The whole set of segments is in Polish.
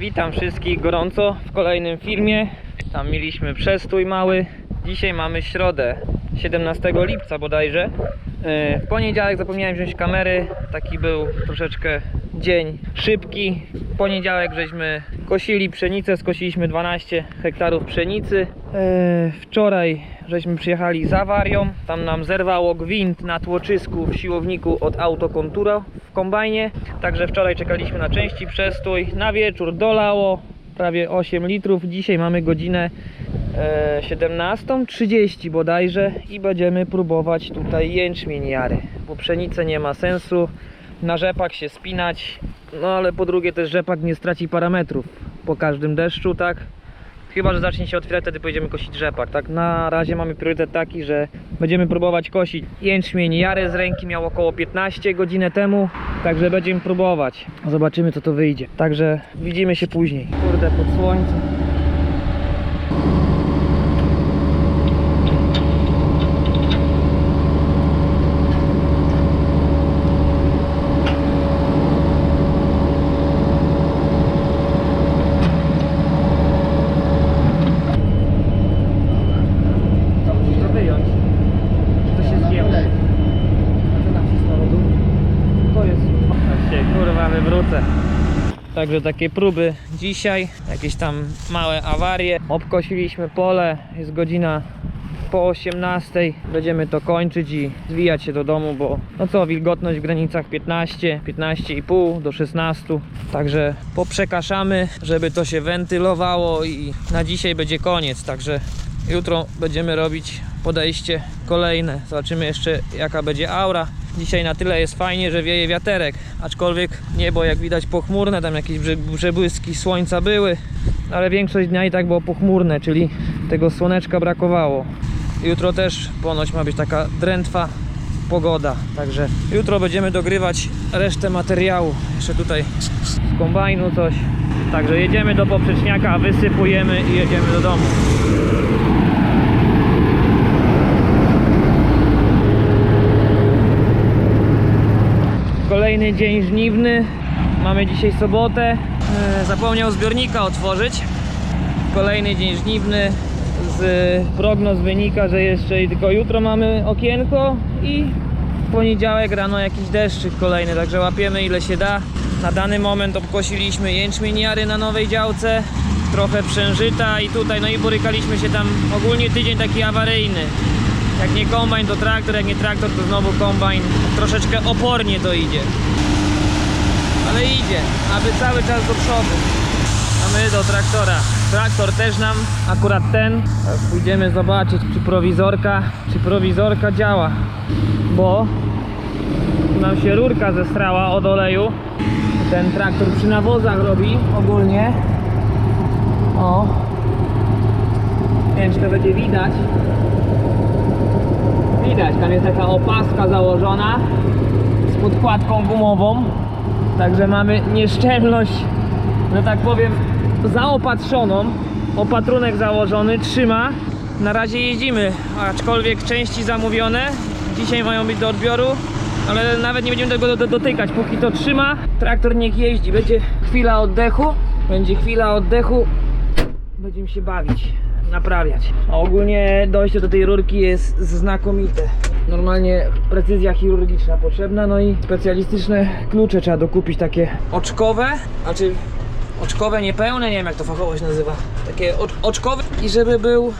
Witam wszystkich gorąco w kolejnym filmie. Tam mieliśmy przestój mały. Dzisiaj mamy środę, 17 lipca bodajże. Yy, W poniedziałek zapomniałem wziąć kamery. Taki był troszeczkę dzień szybki. W poniedziałek żeśmy kosili pszenicę, skosiliśmy 12 hektarów pszenicy. Yy, Wczoraj żeśmy przyjechali z awarią. Tam nam zerwało gwint na tłoczysku w siłowniku od autokontura w kombajnie. Także wczoraj czekaliśmy na części przestój. Na wieczór dolało prawie 8 litrów. Dzisiaj mamy godzinę e, 17.30 bodajże i będziemy próbować tutaj jęczmień jary, bo pszenicę nie ma sensu na rzepak się spinać, no ale po drugie też rzepak nie straci parametrów po każdym deszczu, tak? Chyba, że zacznie się otwierać, wtedy pojedziemy kosić rzepak, tak? Na razie mamy priorytet taki, że będziemy próbować kosić jęczmień jary z ręki, miał około 15 godzinę temu, także będziemy próbować. Zobaczymy co to wyjdzie. Także widzimy się później. Kurde, pod słońcem. To musisz to wyjąć. To się zgięło. A co tam się stało tu? To jest... Aż się kurwa wywrócę. Także takie próby dzisiaj, jakieś tam małe awarie. Obkosiliśmy pole, jest godzina po 18. Będziemy to kończyć i zwijać się do domu, bo no co, wilgotność w granicach 15, 15,5 do 16. Także poprzekaszamy, żeby to się wentylowało i na dzisiaj będzie koniec. Także jutro będziemy robić podejście kolejne. Zobaczymy jeszcze jaka będzie aura. Dzisiaj na tyle jest fajnie, że wieje wiaterek, aczkolwiek niebo jak widać pochmurne, tam jakieś przebłyski słońca były, ale większość dnia i tak było pochmurne, czyli tego słoneczka brakowało. Jutro też ponoć ma być taka drętwa pogoda, także jutro będziemy dogrywać resztę materiału. Jeszcze tutaj z kombajnu coś. Także jedziemy do poprzeczniaka, wysypujemy i jedziemy do domu. Kolejny dzień żniwny. Mamy dzisiaj sobotę. E, Zapomniał zbiornika otworzyć. Kolejny dzień żniwny. Z prognoz wynika, że jeszcze tylko jutro mamy okienko i w poniedziałek rano jakiś deszczyk kolejny, także łapiemy ile się da. Na dany moment obkosiliśmy jęczmień jary na nowej działce, trochę przężyta i tutaj, no i borykaliśmy się tam ogólnie tydzień taki awaryjny. Jak nie kombajn to traktor, jak nie traktor to znowu kombajn. Troszeczkę opornie to idzie. Ale idzie, aby cały czas do przodu. A my do traktora. Traktor też nam, akurat ten. Teraz Pójdziemy zobaczyć, czy prowizorka, czy prowizorka działa. Bo nam się rurka zestrała od oleju. Ten traktor przy nawozach robi ogólnie. O. Nie wiem, czy to będzie widać. Widać, tam jest taka opaska założona z podkładką gumową. Także mamy nieszczelność, że tak powiem, zaopatrzoną. Opatrunek założony, trzyma. Na razie jeździmy, aczkolwiek części zamówione. Dzisiaj mają być do odbioru, ale nawet nie będziemy tego do, do, dotykać. Póki to trzyma, traktor niech jeździ. Będzie chwila oddechu, będzie chwila oddechu, będziemy się bawić, naprawiać. A ogólnie dojście do tej rurki jest znakomite. Normalnie precyzja chirurgiczna potrzebna, no i specjalistyczne klucze trzeba dokupić, takie oczkowe, znaczy oczkowe niepełne, nie wiem jak to fachowo się nazywa, takie oc- oczkowe i żeby był e,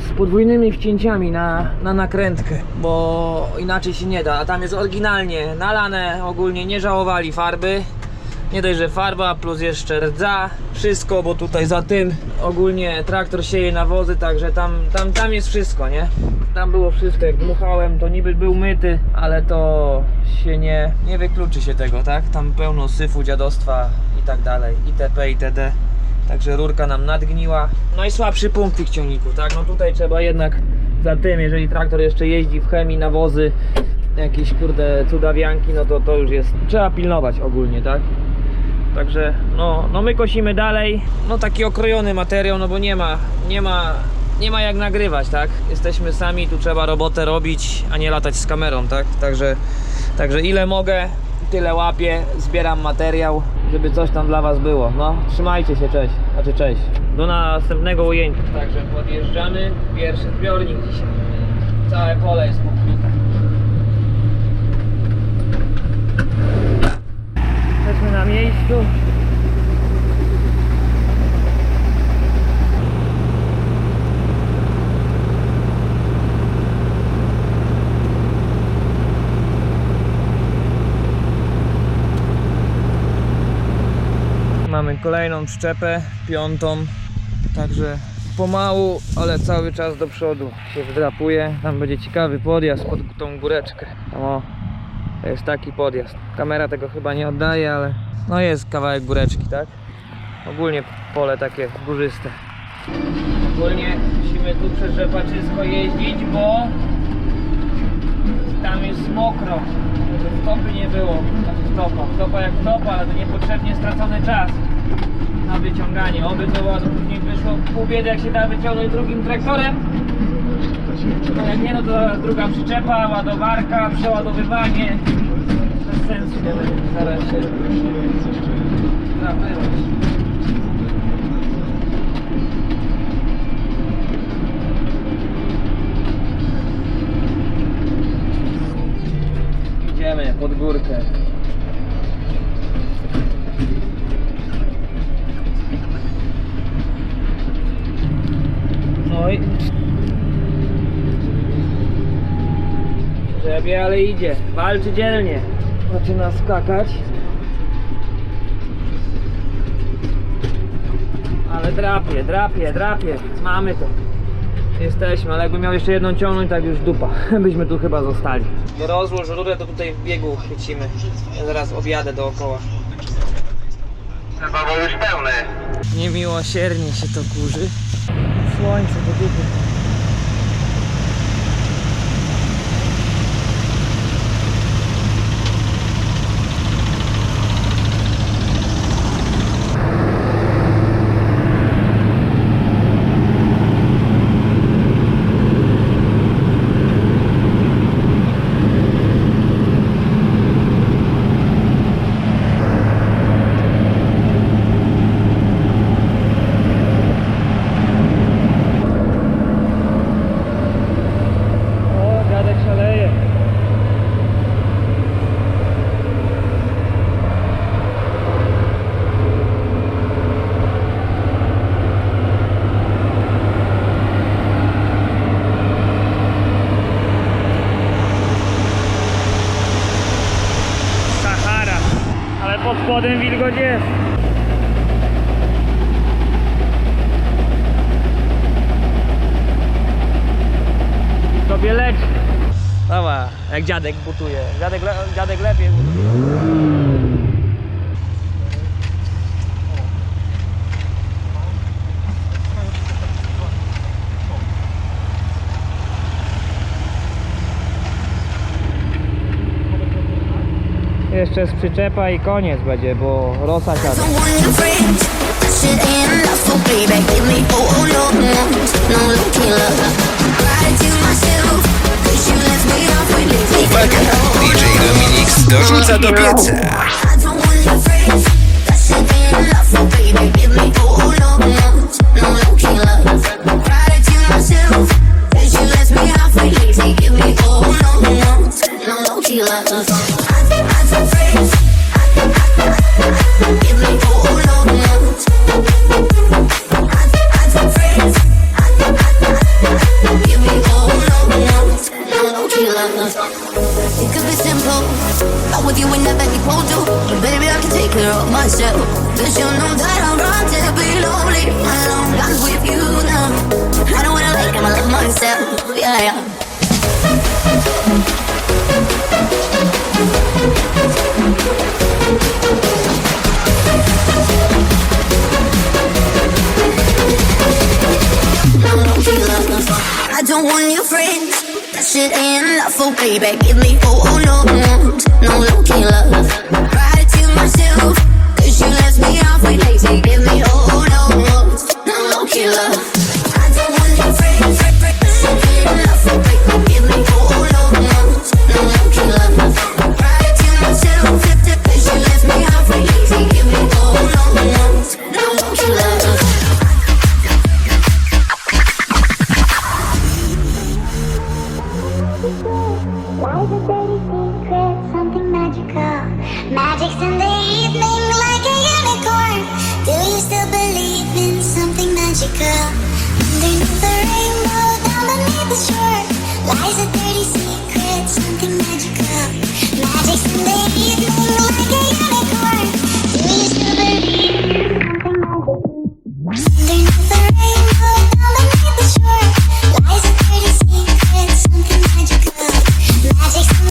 z podwójnymi wcięciami na, na nakrętkę, bo inaczej się nie da, a tam jest oryginalnie nalane, ogólnie nie żałowali farby, nie dość, że farba plus jeszcze rdza, wszystko, bo tutaj za tym ogólnie traktor sieje nawozy, także tam, tam, tam jest wszystko, nie? Tam było wszystko, jak dmuchałem, to niby był myty, ale to się nie, nie wykluczy się tego, tak? Tam pełno syfu, dziadostwa i tak dalej, itp. itd. Także rurka nam nadgniła. No i słabszy punkt tych ciągniku, tak? No tutaj trzeba jednak za tym, jeżeli traktor jeszcze jeździ w chemii, nawozy, jakieś kurde cudawianki, no to to już jest, trzeba pilnować ogólnie, tak? Także no, no my kosimy dalej. No taki okrojony materiał, no bo nie ma, nie ma, nie ma jak nagrywać, tak? Jesteśmy sami, tu trzeba robotę robić, a nie latać z kamerą, tak? Także, także ile mogę, tyle łapię, zbieram materiał, żeby coś tam dla was było. No, trzymajcie się, cześć. Znaczy cześć. Do następnego ujęcia. Także podjeżdżamy. Pierwszy zbiornik dzisiaj. Całe pole jest pokryte. Jesteśmy na miejscu. Mamy kolejną przyczepę, piątą, także pomału, ale cały czas do przodu się wdrapuje. Tam będzie ciekawy podjazd pod tą góreczkę. O, to jest taki podjazd. Kamera tego chyba nie oddaje, ale no jest kawałek góreczki, tak? Ogólnie pole takie górzyste. Ogólnie musimy tu przez rzepaczysko jeździć, bo tam jest mokro, żeby wtopy nie było. Znaczy wtopa, wtopa jak wtopa, ale to niepotrzebnie stracony czas na wyciąganie. Oby to ładnie później wyszło pół biedy, jak się da wyciągnąć drugim traktorem. Nie, no to druga przyczepa, ładowarka, przeładowywanie. Bez sensu nie będzie zaraz się zapyłać. Idziemy pod górkę. Grzebie, ale idzie. Walczy dzielnie. Zaczyna skakać. Ale drapie, drapie, drapie. Mamy to. Jesteśmy, ale jakbym miał jeszcze jedną ciągnąć, tak już dupa. Byśmy tu chyba zostali. Rozłóż rurę, to tutaj w biegu chwycimy. Ja zaraz objadę dookoła. Znowu już pełny. Niemiłosiernie się to kurzy. Słońce do dupy. O, dziadek szaleje. Sahara, ale pod spodem wilgoć jest. sobie leci. Dobra, jak dziadek butuje. Dziadek, le, dziadek lepiej butuje. Jeszcze z przyczepa i koniec będzie, bo rosa siada. Uwaga! DJ Dominix dorzuca do pieca. Sitting in love, oh baby, give me oh oh no.